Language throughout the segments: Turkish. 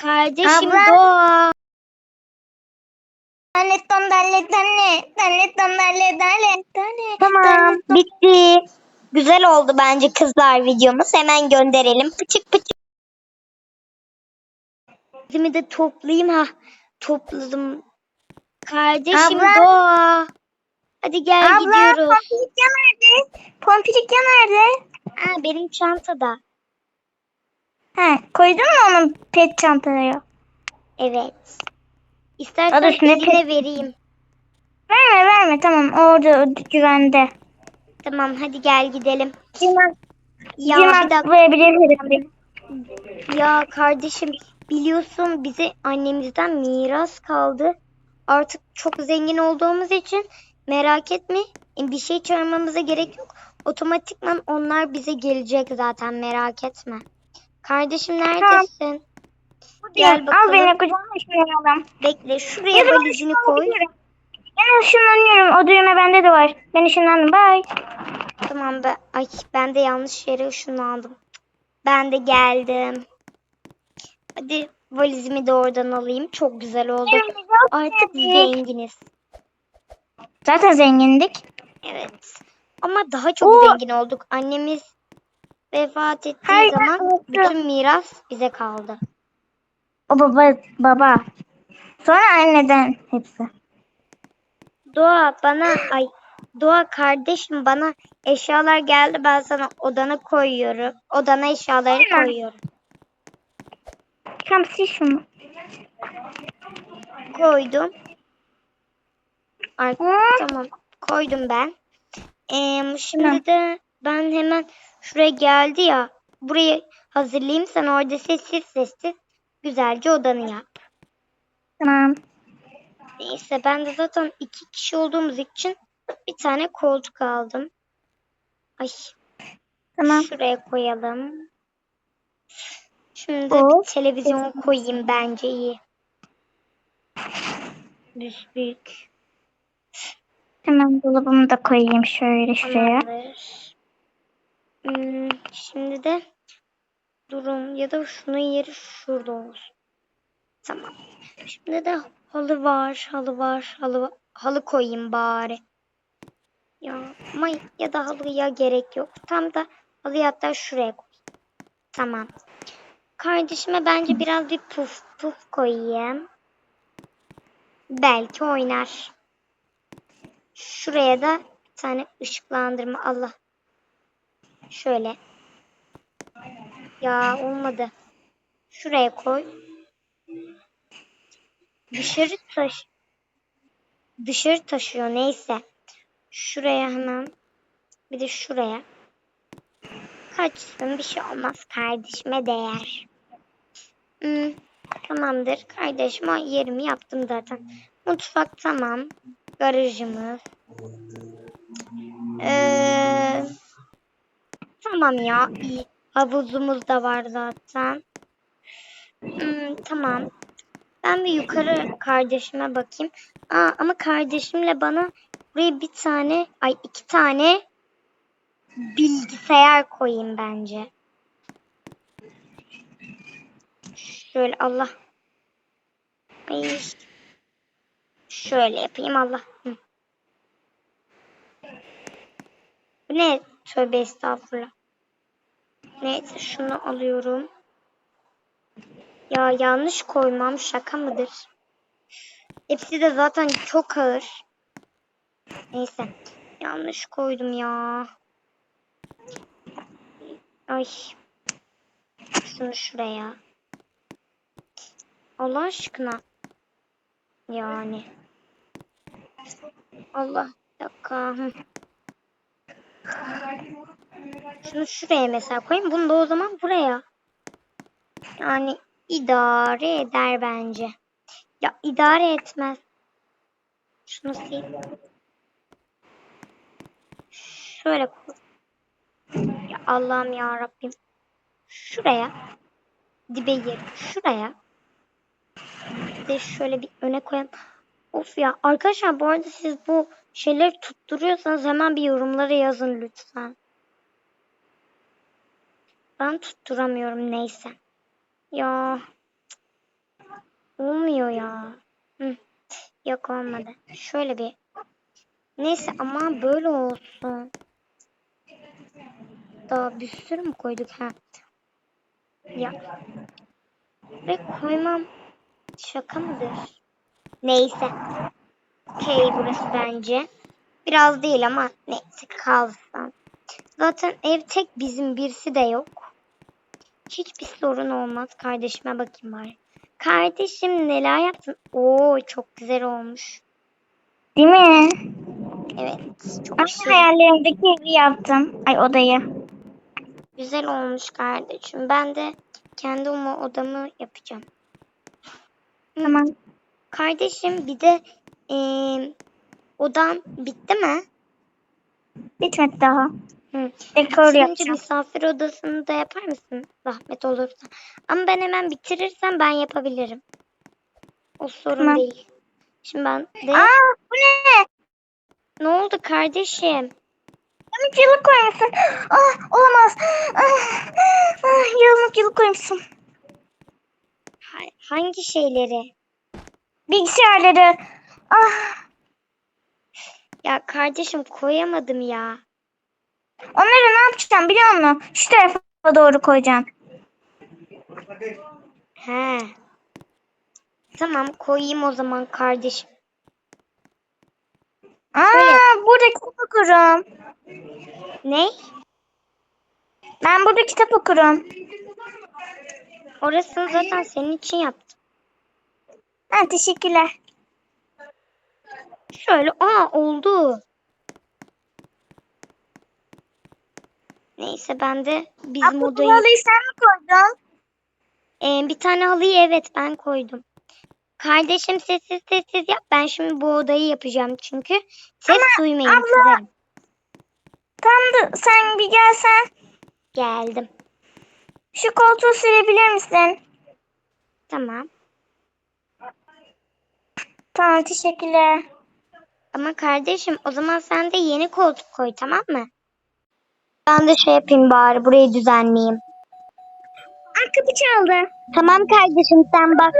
Kardeşim Abla. Doğa. Tane tondale tane. Tane tondale tane. Tane. Tamam bitti. Güzel oldu bence kızlar videomuz. Hemen gönderelim. Pıçık pıçık. Bizimi de toplayayım ha. Topladım. Kardeşim Abla. Doğa. Hadi gel Abla gidiyoruz. Pompirikya nerede? Pompirikya nerede? Ha, benim çantada. He, koydun mu onun pet çantaya? Evet. İstersen Adı ne eline pet- vereyim. Verme verme tamam orada güvende. Tamam hadi gel gidelim. Ciman, Ya Ciman bir dakika. verebilirim. Ya kardeşim biliyorsun bize annemizden miras kaldı. Artık çok zengin olduğumuz için merak etme bir şey çağırmamıza gerek yok. Otomatikman onlar bize gelecek zaten merak etme. Kardeşim neredesin? Gel Al bakalım. beni kucağıma ışınlanalım. Bekle şuraya valizini koy. Ben ışınlanıyorum. O düğme bende de var. Ben ışınlandım. Bye. Tamam be. Ay ben de yanlış yere ışınlandım. Ben de geldim. Hadi valizimi de oradan alayım. Çok güzel oldu. Artık zenginiz. Zaten zengindik. Evet. Ama daha çok Oo. zengin olduk. Annemiz vefat ettiği Hayır, zaman unuttum. bütün miras bize kaldı. O baba baba. Sonra anneden hepsi. Doğa bana ay Doğa kardeşim bana eşyalar geldi. Ben sana odana koyuyorum. Odana eşyaları Hemen. koyuyorum. Tam sil şunu. Koydum. Hı? tamam. Koydum ben. Ee, şimdi Tamam. de ben hemen şuraya geldi ya. Burayı hazırlayayım. Sen orada sessiz sessiz güzelce odanı yap. Tamam. Neyse ben de zaten iki kişi olduğumuz için bir tane koltuk aldım. Ay Tamam. şuraya koyalım. Şimdi de bir televizyon koyayım bence iyi. Büyük. Hemen dolabımı da koyayım şöyle şuraya. Tamamdır. Hmm, şimdi de durun ya da şunun yeri şurada olsun. Tamam. Şimdi de halı var, halı var, halı halı koyayım bari. Ya ama ya da halıya gerek yok. Tam da halıyı hatta şuraya koy. Tamam. Kardeşime bence biraz bir puf puf koyayım. Belki oynar. Şuraya da bir tane ışıklandırma. Allah. Şöyle. Ya olmadı. Şuraya koy. Dışarı taş. Dışarı taşıyor neyse. Şuraya hemen. Bir de şuraya. Kaçsın bir şey olmaz. Kardeşime değer. Hmm, tamamdır. Kardeşim o yerimi yaptım zaten. Mutfak tamam. Garajımız. Ee, tamam ya iyi. Havuzumuz da var zaten. Hmm, tamam. Ben bir yukarı kardeşime bakayım. Aa, ama kardeşimle bana buraya bir tane, ay iki tane bilgisayar koyayım bence. Şöyle Allah. Ay. Şöyle yapayım Allah. Hı. Bu ne? Tövbe estağfurullah. Neyse şunu alıyorum. Ya yanlış koymam şaka mıdır? Hepsi de zaten çok ağır. Neyse. Yanlış koydum ya. Ay. Şunu şuraya. Allah aşkına. Yani. Allah. Bir dakika. Şunu şuraya mesela koyayım. Bunu da o zaman buraya. Yani idare eder bence. Ya idare etmez. Şunu sil. Şöyle koy. Ya Allah'ım ya Rabbim. Şuraya. Dibe yerim. Şuraya. Bir de şöyle bir öne koyalım. Of ya. Arkadaşlar bu arada siz bu şeyleri tutturuyorsanız hemen bir yorumlara yazın lütfen. Ben tutturamıyorum neyse. Ya Olmuyor ya. Hı. Yok olmadı. Şöyle bir. Neyse ama böyle olsun. Daha bir sürü mü koyduk ha? Ya. Ve koymam şaka mıdır? Neyse. Okey burası bence. Biraz değil ama neyse kalsın. Zaten ev tek bizim birisi de yok. Hiçbir sorun olmaz. Kardeşime bakayım bari. Kardeşim neler yaptın? Oo çok güzel olmuş. Değil mi? Evet çok Ben şey. hayallerimdeki evi yaptım. Ay odayı. Güzel olmuş kardeşim. Ben de kendi odamı yapacağım. Tamam. Kardeşim bir de eee odan bitti mi? Bitmedi daha. Hı. Dekor Bitirince yapacağım. misafir odasını da yapar mısın? Zahmet olursa. Ama ben hemen bitirirsem ben yapabilirim. O sorun Tamam. değil. Şimdi ben de... Aa bu ne? Ne oldu kardeşim? Yamuk koymuşsun. Ah olamaz. Ah, ah, yamuk koymuşsun. Ha- Hangi şeyleri? Bilgisayarları. Ah Ya kardeşim koyamadım ya. onları ne yapacağım biliyor musun? Şu tarafa doğru koyacağım. He. Tamam koyayım o zaman kardeşim. Aa burada kitap okurum. Ne? Ben burada kitap okurum. Orasını zaten senin için yaptım. Ha, teşekkürler. Şöyle aa oldu. Neyse ben de bizim Abla odayı... halıyı sen mi koydun? Ee, bir tane halıyı evet ben koydum. Kardeşim sessiz sessiz yap. Ben şimdi bu odayı yapacağım çünkü. Ses duymayın abla- kızarım. Tam da sen bir gelsen. Geldim. Şu koltuğu silebilir misin? Tamam. Tamam teşekkürler. Ama kardeşim o zaman sen de yeni koltuk koy tamam mı? Ben de şey yapayım bari burayı düzenleyeyim. Aa, kapı çaldı. Tamam kardeşim sen bak.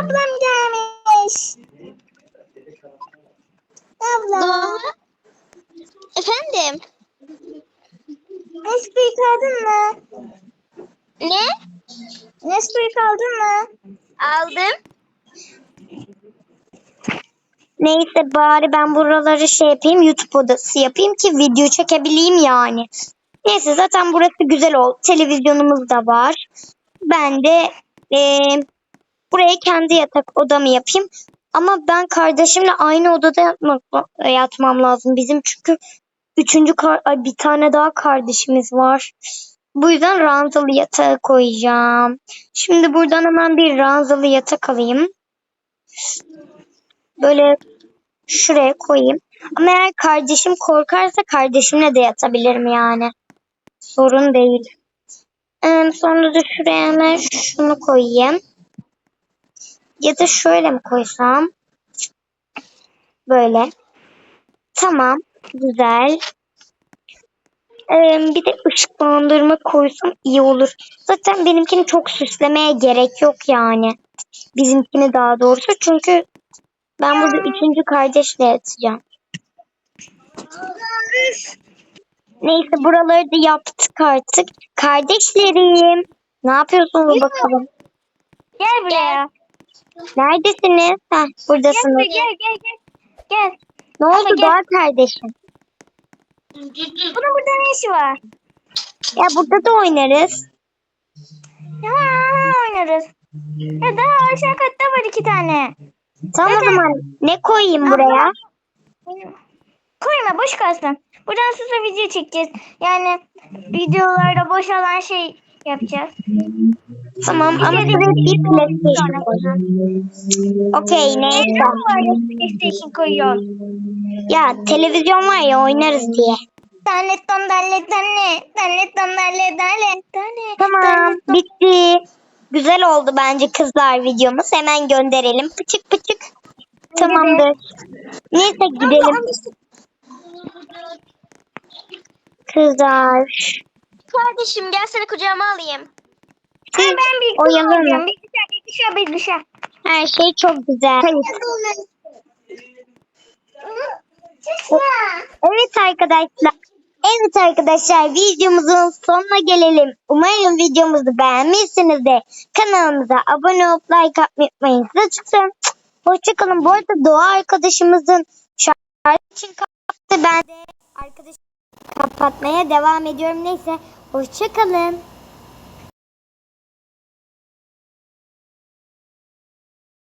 Ablam gelmiş. Abla. Efendim? Nesquik aldın mı? Ne? Nesquik aldın mı? Aldım. Neyse bari ben buraları şey yapayım YouTube odası yapayım ki video çekebileyim yani. Neyse zaten burası güzel oldu. Televizyonumuz da var. Ben de eee, buraya kendi yatak odamı yapayım. Ama ben kardeşimle aynı odada yatmak, yatmam lazım. Bizim çünkü üçüncü ay, bir tane daha kardeşimiz var. Bu yüzden ranzalı yatağı koyacağım. Şimdi buradan hemen bir ranzalı yatak alayım. Böyle şuraya koyayım. Ama eğer kardeşim korkarsa kardeşimle de yatabilirim yani. Sorun değil. Ee, sonra da şuraya hemen şunu koyayım. Ya da şöyle mi koysam? Böyle. Tamam. Güzel. Ee, bir de ışıklandırma koysam iyi olur. Zaten benimkini çok süslemeye gerek yok yani. Bizimkini daha doğrusu. Çünkü ben burada üçüncü kardeşle yatacağım. Neyse buraları da yaptık artık. Kardeşlerim. Ne yapıyorsunuz bakalım? Gel buraya. Neredesiniz? Heh, buradasınız. gel gel gel. Gel. Ne oldu gel. daha kardeşim? Bunun burada ne işi var? Ya burada da oynarız. Ya oynarız. Ya daha aşağı katta var iki tane. Tamam o zaman ne koyayım buraya? Koyma boş kalsın. Buradan size video çekeceğiz. Yani videolarda boş olan şey yapacağız. Tamam ama bir video PlayStation sonra. Okey neyse. Neden ya PlayStation koyuyor? Ya televizyon var ya oynarız diye. Tane ton dalle tane. Tane ton tane. Tamam bitti. Güzel oldu bence kızlar videomuz. Hemen gönderelim. Pıçık pıçık. Tamamdır. Neyse gidelim. Kızlar. Kardeşim gel seni kucağıma alayım. Siz ben bilgisayar oyalanın. oynuyorum. Bilgisayar Bilgisayar bilgisayar. Her şey çok güzel. Evet arkadaşlar. Evet arkadaşlar videomuzun sonuna gelelim. Umarım videomuzu beğenmişsinizdir. Kanalımıza abone olup like atmayı unutmayın. Size seviyorum. Hoşçakalın. Bu arada Doğa arkadaşımızın şarkı için kapattı. Ben de arkadaşım kapatmaya devam ediyorum. Neyse hoşçakalın.